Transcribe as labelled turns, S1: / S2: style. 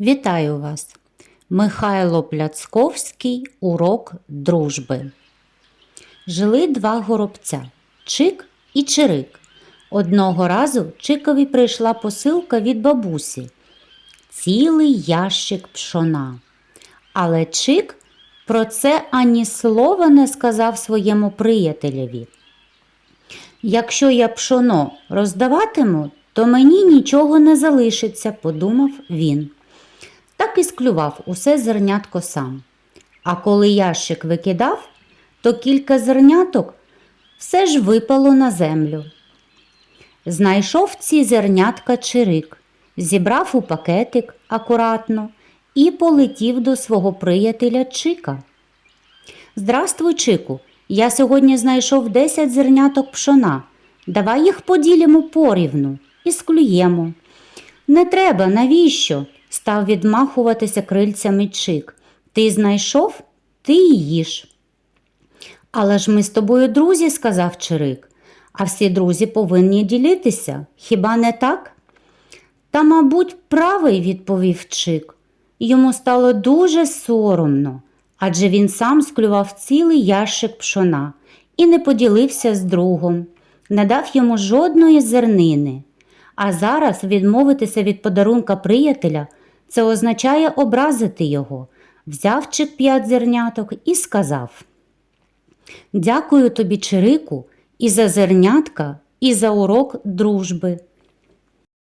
S1: Вітаю вас! Михайло Пляцковський Урок дружби. Жили два горобця Чик і Чирик. Одного разу Чикові прийшла посилка від бабусі. Цілий ящик пшона. Але Чик про це ані слова не сказав своєму приятелеві. Якщо я пшоно роздаватиму, то мені нічого не залишиться, подумав він. Так і склював усе зернятко сам. А коли ящик викидав, то кілька зерняток все ж випало на землю. Знайшов ці зернятка чирик, зібрав у пакетик акуратно і полетів до свого приятеля Чика. Здравствуй, Чику. Я сьогодні знайшов 10 зерняток пшона. Давай їх поділимо порівну і склюємо. Не треба, навіщо? Став відмахуватися крильцями Чик. Ти знайшов, ти їж. Але ж ми з тобою друзі, сказав Чирик, а всі друзі повинні ділитися, хіба не так? Та, мабуть, правий, відповів Чик. Йому стало дуже соромно, адже він сам склював цілий ящик пшона і не поділився з другом, не дав йому жодної зернини. А зараз відмовитися від подарунка приятеля це означає образити його. Взяв Чик п'ять зерняток і сказав Дякую тобі, Чирику, і за зернятка, і за урок дружби.